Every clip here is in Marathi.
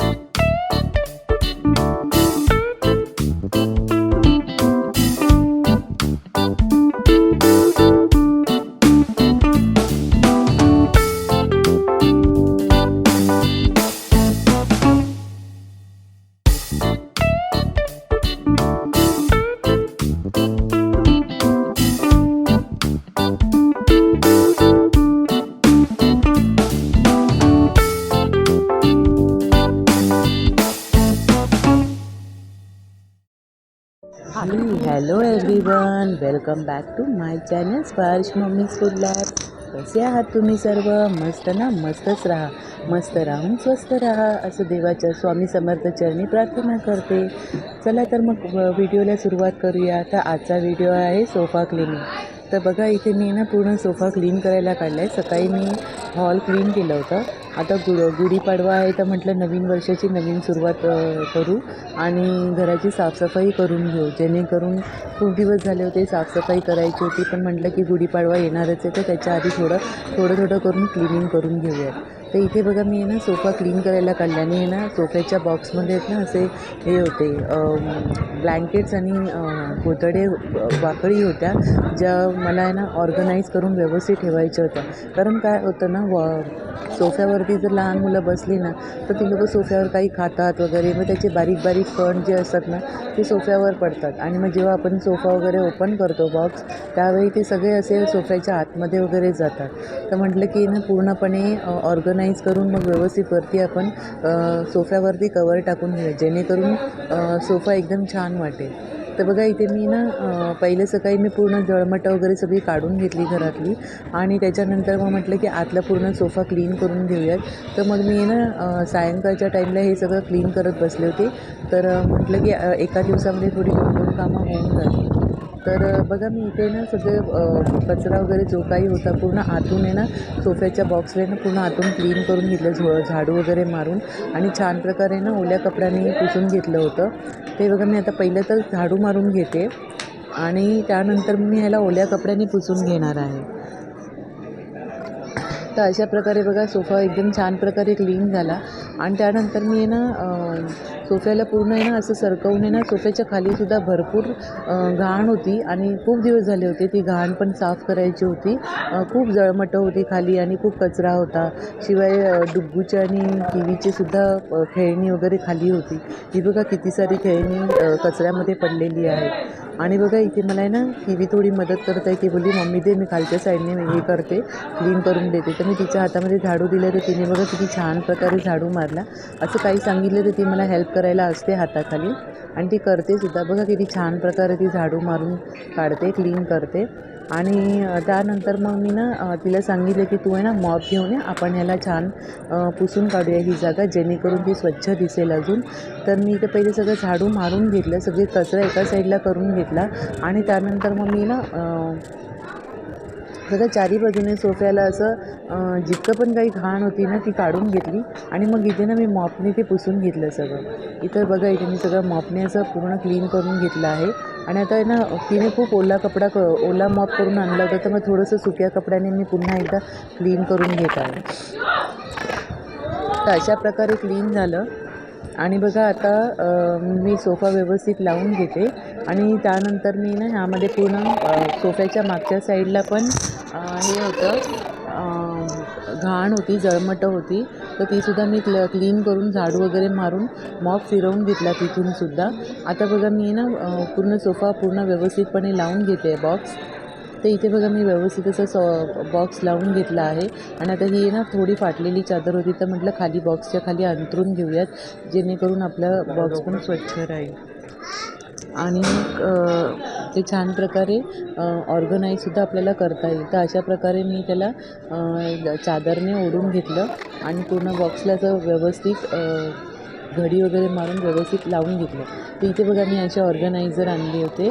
Hello everyone welcome back to my channel Sparsh mummy's food lab कसे आहात तुम्ही सर्व? मस्त ना? मस्तच राहा. मस्त राहून स्वस्त राहा. असं देवाच्या स्वामी समर्थ चरणी प्रार्थना करते. चला तर मग व्हिडिओला सुरुवात करूया. तर आजचा व्हिडिओ आहे सोफा क्लिनिक तर बघा इथे मी ना पूर्ण सोफा क्लीन करायला काढला आहे सकाळी मी हॉल क्लीन केलं होतं. आता गुड गुढीपाडवा आहे तर म्हटलं नवीन वर्षाची नवीन सुरुवात करू आणि घराची साफसफाई करून घेऊ. जेणेकरून खूप दिवस झाले होते साफसफाई करायची होती पण म्हटलं की गुढीपाडवा येणारच आहे तर त्याच्या आधी थोडं थोडं थोडं करून क्लिनिंग करून घेऊयात. तर इथे बघा मी आहे ना सोफा क्लीन करायला काढल्याने आहे ना सोफ्याच्या बॉक्समध्ये आहेत ना असे हे होते ब्लँकेट्स आणि कोतडे वाकळी होत्या ज्या मला आहे ना ऑर्गनाईज करून व्यवस्थित ठेवायच्या होत्या. कारण काय होतं ना व सोफ्यावरती जर लहान मुलं बसली ना तर ती लोकं सोफ्यावर काही खातात वगैरे मग त्याचे बारीक बारीक कण जे असतात ना ते सोफ्यावर पडतात. आणि मग जेव्हा आपण सोफा वगैरे ओपन करतो बॉक्स त्यावेळी ते सगळे असे सोफ्याच्या आतमध्ये वगैरे जातात. तर म्हटलं की ना पूर्णपणे ऑर्गन ऑर्गनाईज करून मग व्यवस्थित वरती आपण सोफ्यावरती कवर टाकून घेऊया जेणेकरून सोफा एकदम छान वाटेल. तर बघा इथे मी ना पहिले सकाळी मी पूर्ण जळमटं वगैरे सगळी काढून घेतली घरातली आणि त्याच्यानंतर मग म्हटलं की आतला पूर्ण सोफा क्लीन करून घेऊयात. तर मग मी ना सायंकाळच्या टाईमला हे सगळं क्लीन करत बसले होते. तर म्हटलं की एका दिवसामध्ये थोडी दोन दोन कामं होऊन जातील. तर बघा मी इथे ना सगळे कचरा वगैरे जो काही होता पूर्ण आतून आहे ना सोफ्याच्या बॉक्सला ना पूर्ण आतून क्लीन करून घेतलं झो झाडू वगैरे मारून आणि छान प्रकारे ना ओल्या कपड्याने पुसून घेतलं होतं. ते बघा मी आता पहिलं तर झाडू मारून घेते आणि त्यानंतर मी ह्याला ओल्या कपड्याने पुसून घेणार आहे. तर अशा प्रकारे बघा सोफा एकदम छान प्रकारे क्लीन झाला. आणि त्यानंतर मी आहे ना सोफ्याला पूर्ण आहे ना असं सरकवून आहे ना सोफ्याच्या खालीसुद्धा भरपूर घाण होती. आणि खूप दिवस झाले होते ती घाण पण साफ करायची होती. खूप जळमटं होती खाली आणि खूप कचरा होता. शिवाय अ, आणि किवीचे सुद्धा खेळणी वगैरे खाली होती. ही बघा किती सारी खेळणी कचऱ्यामध्ये पडलेली आहे आणि बघा इथे मला आहे ना किवी थोडी मदत करत आहे. ती बोलली मम्मी दे मी खालच्या साईडने हे करते क्लीन करून देते. तर मी तिच्या हातामध्ये झाडू दिलं तर तिने बघा किती छान प्रकारे झाडू मारला. असं काही सांगितलं तर ती मला हेल्प करायला असते हाताखाली. आणि ती करते सुद्धा बघा किती छान प्रकारे ती झाडू मारून काढते क्लीन करते. आणि त्यानंतर मग मी ना तिला सांगितलं की तू आहे ना मॉप घेऊन ये आपण ह्याला छान पुसून काढूया ही जागा जेणेकरून ती स्वच्छ दिसेल अजून. तर मी ते पहिले सगळं झाडू मारून घेतलं सगळे कचरा एका साईडला करून घेतला आणि त्यानंतर मग मी ना सगळं चारी बाजूने सोफ्याला असं जितकं पण काही घाण होती ना ती काढून घेतली आणि मग इथे ना मी मॉपने ते पुसून घेतलं सगळं. इथं बघा इथे मी सगळं मॉपने असं पूर्ण क्लीन करून घेतलं आहे. आणि आता आहे ना तिने खूप ओला कपडा क ओला मॉप करून आणला होता तर मग थोडंसं सुक्या कपड्याने मी पुन्हा एकदा क्लीन करून घेत आहे. तर अशा प्रकारे क्लीन झालं. आणि बघा आता मी सोफा व्यवस्थित लावून घेते. आणि त्यानंतर मी ना ह्यामध्ये पूर्ण सोफ्याच्या मागच्या साईडला पण हे होतं घाण होती जळमटं होती. तर तीसुद्धा मी क्ल क्लीन करून झाडू वगैरे मारून मॉप फिरवून घेतला तिथूनसुद्धा आता बघा मी ना पूर्ण सोफा पूर्ण व्यवस्थितपणे लावून घेते बॉक्स तर इथे बघा मी व्यवस्थित असं सॉ बॉक्स लावून घेतला आहे. आणि आता ही ना थोडी फाटलेली चादर होती तर म्हटलं खाली बॉक्सच्या खाली अंतरून घेऊयात जेणेकरून आपला बॉक्स पण स्वच्छ राहील. आणि ते छान प्रकारे ऑर्गनाईजसुद्धा आपल्याला करता येईल. तर अशा प्रकारे मी त्याला चादरने ओढून घेतलं. आणि पूर्ण बॉक्सला असं व्यवस्थित घडी वगैरे मारून व्यवस्थित लावून घेतलं. तर इथे बघा मी असे ऑर्गनायझर आणले होते.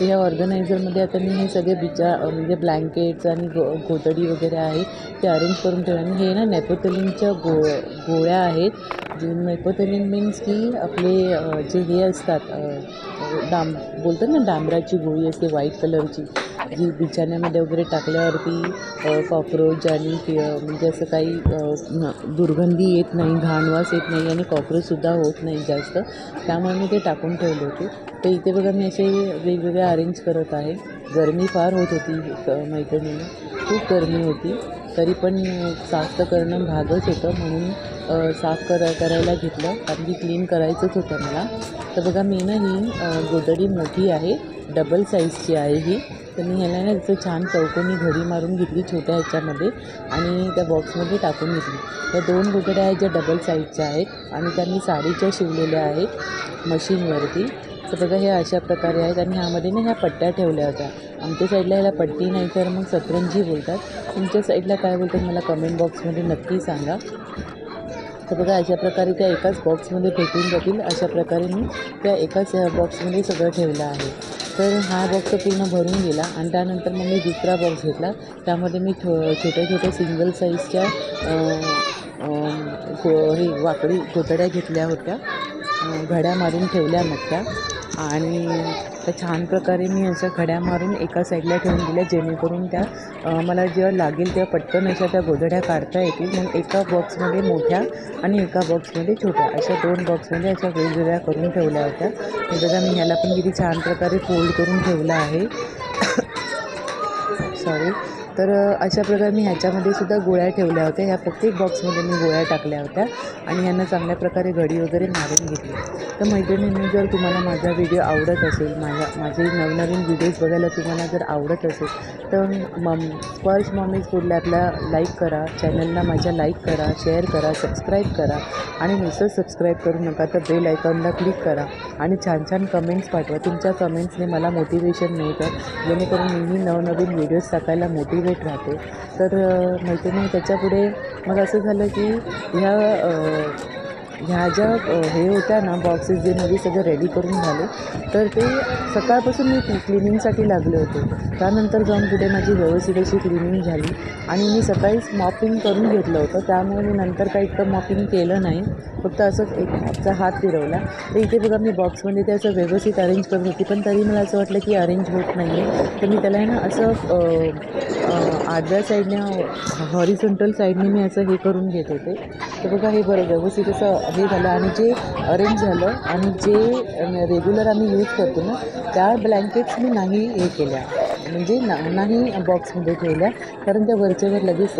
तर ह्या ऑर्गनायझरमध्ये आता मी हे सगळे बिचा म्हणजे ब्लँकेट्स आणि गो गोधडी वगैरे आहे ते अरेंज करून ठेवले. आणि हे ना नेपोथलिनच्या गो गोळ्या आहेत. जे नेपोथलिन मीन्स की आपले जे हे असतात डांब बोलतात ना डांबराची गोळी असते व्हाईट कलरची जी बिछाण्यामध्ये वगैरे टाकल्यावरती कॉक्रोच आणि कि म्हणजे असं काही दुर्गंधी येत नाही घाणवास येत नाही आणि कॉक्रोचसुद्धा होत नाही जास्त. त्यामुळे मी ते टाकून ठेवले होते. तर इथे बघा मी असे वेगवेगळे अरेंज करत आहे. गरमी फार होत होती मैत्रिणीला मैत्रिणीने. खूप गरमी होती. तरी पण साफ करणं भागच होतं. म्हणून साफ कर करायला घेतलं. कारण की क्लीन करायचंच होतं मला. तर बघा मी ना ही गोदडी मोठी आहे. डबल साईजची आहे ही. तर मी ह्याला ना जसं छान चौकोनी घडी मारून घेतली छोट्या ह्याच्यामध्ये आणि त्या बॉक्समध्ये टाकून घेतली. त्या दोन गोदड्या आहेत ज्या डबल साईजच्या आहेत आणि त्या मी साडीच्या शिवलेल्या आहेत मशीनवरती. तर बघा हे अशा प्रकारे आहेत आणि ह्यामध्ये ना ह्या पट्ट्या ठेवल्या होत्या. आमच्या साईडला ह्याला पट्टी नाही तर मग सतरंजी बोलतात. तुमच्या साईडला काय बोलतात मला कमेंट बॉक्समध्ये नक्की सांगा. तर बघा अशा प्रकारे त्या एकाच बॉक्समध्ये भेटून जातील. अशा प्रकारे मी त्या एकाच बॉक्समध्ये सगळं ठेवलं आहे. तर हा बॉक्स पूर्ण भरून गेला आणि त्यानंतर मग मी दुसरा बॉक्स घेतला. त्यामध्ये मी थो छोट्या छोट्या सिंगल साईजच्या हे वाकडी कोतड्या घेतल्या होत्या. घड्या मारून ठेवल्या नव्हत्या आणि त्या छान प्रकारे मी अशा घड्या मारून एका साईडला ठेवून दिल्या जेणेकरून त्या मला जेव्हा लागेल तेव्हा पटकन अशा त्या गोधड्या काढता येतील. मग एका बॉक्समध्ये मोठ्या आणि एका बॉक्समध्ये छोट्या. अशा दोन बॉक्समध्ये अशा वेगवेगळ्या करून ठेवल्या होत्या. बघा मी ह्याला पण किती छान प्रकारे फोल्ड करून ठेवलं आहे. सॉरी तर अशा प्रकारे मी ह्याच्यामध्ये सुद्धा गोळ्या ठेवल्या होत्या. ह्या प्रत्येक बॉक्समध्ये मी गोळ्या टाकल्या होत्या आणि यांना चांगल्या प्रकारे घडी वगैरे मारून घेतली. तर मैत्रिणींनी जर तुम्हाला माझा व्हिडिओ आवडत असेल माझ्या माझे नवनवीन व्हिडिओज बघायला तुम्हाला जर आवडत असेल तर मम स्पर्श मॉमीज फूड लॅबला लाईक करा चॅनलला माझ्या लाईक करा शेअर करा सबस्क्राईब करा आणि नुसतं सबस्क्राईब करू नका तर बेल आयकॉनला क्लिक करा आणि छान छान कमेंट्स पाठवा. तुमच्या कमेंट्सने मला मोटिवेशन मिळतं. जेणेकरून मीही नवनवीन व्हिडिओज टाकायला मोटिवेट राहते. तर मैत्रिणी त्याच्यापुढे मग असं झालं की ह्या ह्या ज्या हे होत्या ना बॉक्सेस जे मध्ये सगळं रेडी करून झाले तर ते सकाळपासून मी क्लिनिंगसाठी लागले होते. त्यानंतर जाऊन कुठे माझी व्यवस्थित अशी क्लिनिंग झाली आणि मी सकाळीच मॉपिंग करून घेतलं होतं. त्यामुळे मी नंतर काही इतकं मॉपिंग केलं नाही. फक्त असंच एक हातचा हात फिरवला. तर इथे बघा मी बॉक्समध्ये ते असं व्यवस्थित अरेंज करत होती. पण तरी मला असं वाटलं की अरेंज होत नाही आहे तर मी त्याला आहे ना असं आडव्या साईडने हॉरिझॉन्टल साईडने मी असं हे करून घेत होते. तर बघा हे बरं व्यवस्थित असं हे झालं आणि जे अरेंज झालं आणि जे रेग्युलर आम्ही यूज करतो ना त्या ब्लँकेट्स मी नाही हे केल्या. म्हणजे ना नाही बॉक्समध्ये ठेवल्या. कारण त्या वरच्यावर लगेच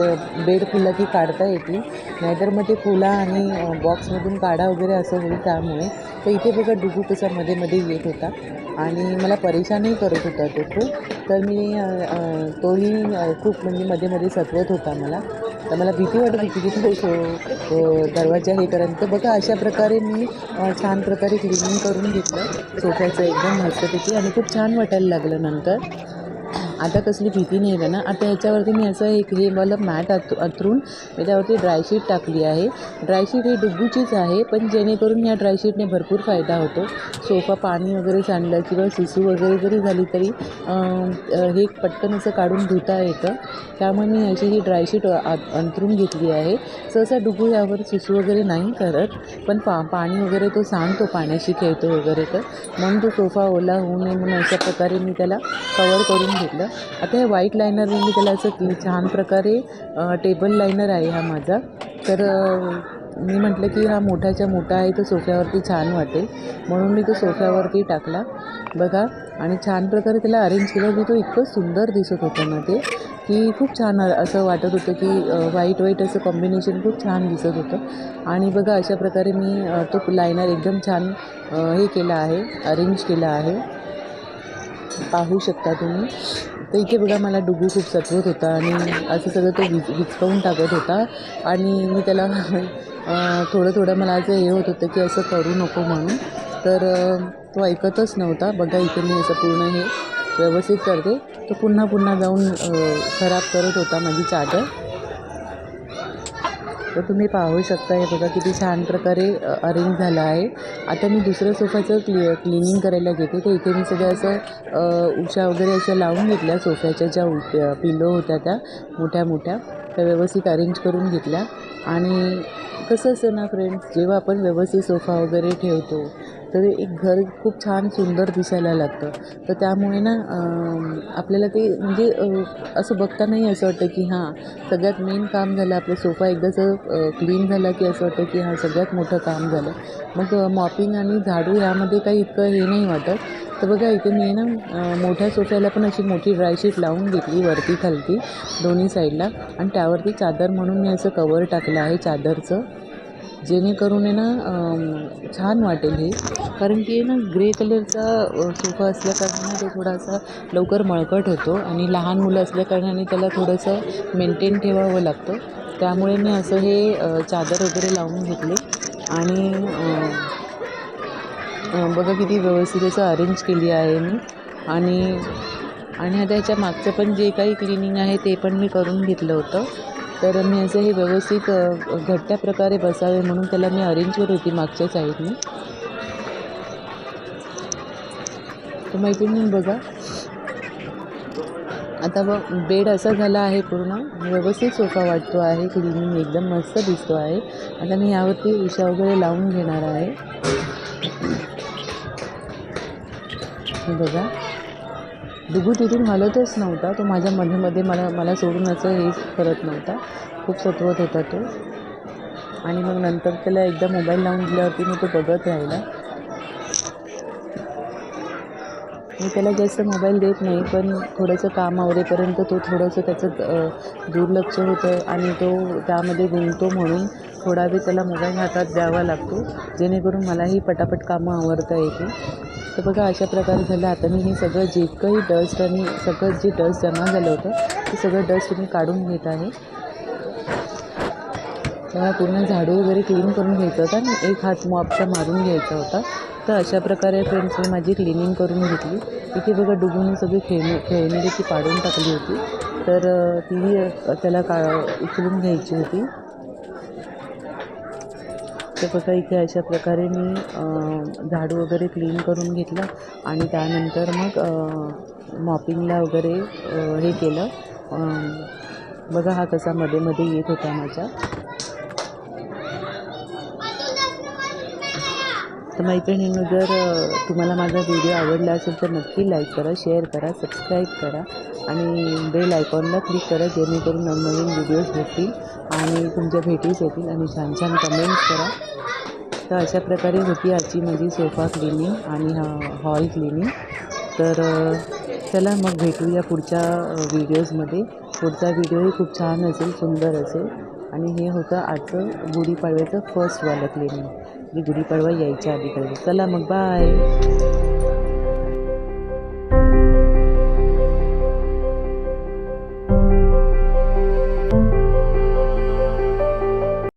बेड फुलं की काढता येतील. नाहीतर मग ते फुला आणि बॉक्समधून काढा वगैरे असं होईल त्यामुळे. तर इथे बघा डुगू कसा मध्ये मध्ये येत होता. आणि मला परेशानही करत होता तो खूप. तर मी तोही खूप म्हणजे मध्ये मध्ये सतवत होता मला. तर मला भीती वाटत होती की तो दरवाजा हे करेन. तर बघा अशा प्रकारे मी छान प्रकारे क्लिनिंग करून घेतलं. सोफ्याचं एकदम मस्तपैकी आणि खूप छान वाटायला लागलं नंतर. आता कसली भीती नाही आहे ना. आता ह्याच्यावरती मी असं एक हे मला मॅट अत अतरून याच्यावरती ड्रायशीट टाकली आहे. ड्रायशीट ही डुबूचीच आहे पण जेणेकरून या ड्रायशीटने भरपूर फायदा होतो. सोफा पाणी वगैरे सांडलं किंवा सिसू वगैरे जरी झाली तरी हे पटकन असं काढून धुता येतं. त्यामुळे मी अशी ही ड्रायशीट आत- अंथरून घेतली आहे. सहसा डुबू यावर सिसू वगैरे नाही करत पण पा पाणी वगैरे तो सांडतो पाण्याशी खेळतो वगैरे तर. म्हणून तो सोफा ओला होऊ नये म्हणून अशा प्रकारे मी त्याला कवर करून घेतलं. आता हे व्हाईट लायनरने मी त्याला असं छान प्रकारे टेबल लायनर आहे हा माझा. तर मी म्हटलं की हा मोठाच्या मोठा आहे तो सोफ्यावरती छान वाटेल. म्हणून मी तो सोफ्यावरती टाकला. बघा आणि छान प्रकारे त्याला अरेंज केला. की तो इतकं सुंदर दिसत होता ना ते की खूप छान असं वाटत होतं की व्हाईट व्हाईट असं कॉम्बिनेशन खूप छान दिसत होतं. आणि बघा अशा प्रकारे मी तो लायनर एकदम छान हे केला आहे अरेंज केला आहे. पाहू शकता तुम्ही. तर इथे बघा मला डुगू खूप सतवत होता आणि असं सगळं तो विज विचकावून टाकत होता. आणि मी त्याला थोडं थोडं मला असं हे होत होतं की असं करू नको म्हणून. तर तो ऐकतच नव्हता. बघा इथे मी असं पूर्ण हे व्यवस्थित करते. तो पुन्हा पुन्हा जाऊन खराब करत होता माझी चादर. तर तुम्ही पाहू शकता हे बघा किती छान प्रकारे अरेंज झालं आहे. आता मी दुसऱ्या सोफ्याचं क्लि क्लिनिंग करायला घेते. तर इथे मी सगळं असं उशा वगैरे अशा लावून घेतल्या. सोफ्याच्या ज्या पिलो होत्या त्या मोठ्या मोठ्या. त्या व्यवस्थित अरेंज करून घेतल्या. आणि कसं असतं ना फ्रेंड्स जेव्हा आपण व्यवस्थित सोफा वगैरे ठेवतो तर एक घर खूप छान सुंदर दिसायला लागतं. तर त्यामुळे ना आपल्याला ते म्हणजे असं बघतानाही असं वाटतं की हां सगळ्यात मेन काम झालं आपलं सोफा एकदाचं क्लीन झाला की असं वाटतं की हां सगळ्यात मोठं काम झालं. मग मॉपिंग आणि झाडू यामध्ये काही इतकं हे नाही वाटत. तर बघा इथे मी ना मोठ्या सोफ्याला पण अशी मोठी ड्रायशीट लावून घेतली वरती खालती दोन्ही साईडला आणि त्यावरती चादर म्हणून मी असं कवर टाकलं आहे चादरचं. जेणेकरून आहे ना छान वाटेल हे. कारण की आहे ना ग्रे कलरचा सोफा असल्याकारणाने तो थोडासा लवकर मळकट होतो आणि लहान मुलं असल्याकारणाने त्याला थोडंसं मेंटेन ठेवावं लागतं. त्यामुळे मी असं हे चादर वगैरे लावून घेतले. आणि बघा किती व्यवस्थित असं अरेंज केली आहे मी. आणि आणि आता ह्याच्या मागचं पण जे काही क्लिनिंग आहे ते पण मी करून घेतलं होतं. तर मी असं हे व्यवस्थित घट्ट्या प्रकारे बसावे म्हणून त्याला मी अरेंज करत होती मागच्या साईडने तर मैत्रिणी बघा. आता ब बेड असा झाला आहे पूर्ण. व्यवस्थित सोफा वाटतो आहे क्लिनिंग एकदम मस्त दिसतो आहे. आता मी यावरती उशा वगैरे लावून घेणार आहे. बघा. दुगू तिथून हलतच नव्हता. तो माझ्या मध्ये मध्ये मला मला सोडून असं हे करत नव्हता. खूप सतवत होता तो. आणि मग नंतर त्याला एकदा मोबाईल लावून दिल्यावरती मी तो बघत राहिला. मी त्याला जास्त मोबाईल देत नाही पण थोडंसं काम आवरेपर्यंत तो थोडंसं त्याचं दुर्लक्ष होतं आणि तो त्यामध्ये गुंततो म्हणून थोडा वेळ त्याला मोबाईल हातात द्यावा लागतो. जेणेकरून मलाही पटापट कामं आवरता येते तर बघा अशा प्रकारे झालं. आता मी हे सगळं जे काही डस्ट आणि सगळं जे डस्ट जमा झालं होतं ते सगळं डस्ट मी काढून घेत आहे. तेव्हा पूर्ण झाडू वगैरे क्लीन करून घ्यायचं होता आणि एक हात मॉपचा मारून घ्यायचा होता. तर अशा प्रकारे फ्रेंड्स मी माझी क्लिनिंग करून घेतली. इथे बघा डुबून सगळी खेळणे खेळणी ती पाडून टाकली होती. तर ती त्याला का उचलून घ्यायची होती. तर बघा इथे अशा प्रकारे मी झाडू वगैरे क्लीन करून घेतलं आणि त्यानंतर मग मॉपिंगला वगैरे हे केलं. बघा हा कसा मध्ये मध्ये येत होता माझ्या तर मैत्रिणींनो जर तुम्हाला माझा व्हिडिओ आवडला असेल तर नक्की लाईक करा शेअर करा सबस्क्राईब करा आणि बेल आयकॉनला क्लिक करा जेणेकरून नवनवीन व्हिडिओज भेटतील. आणि तुमच्या भेटीस येतील आणि छान छान कमेंट्स करा. तर अशा प्रकारे होती आजची माझी सोफा क्लिनिंग आणि हॉल क्लिनिंग तर चला मग भेटूया पुढच्या व्हिडिओजमध्ये पुढचा व्हिडिओही खूप छान असेल सुंदर असेल. आणि हे होतं आजचं गुढीपाडव्याचं फर्स्टवालं क्लिनिंग मी गुढीपाडवा यायच्या आधी करायचं. चला मग बाय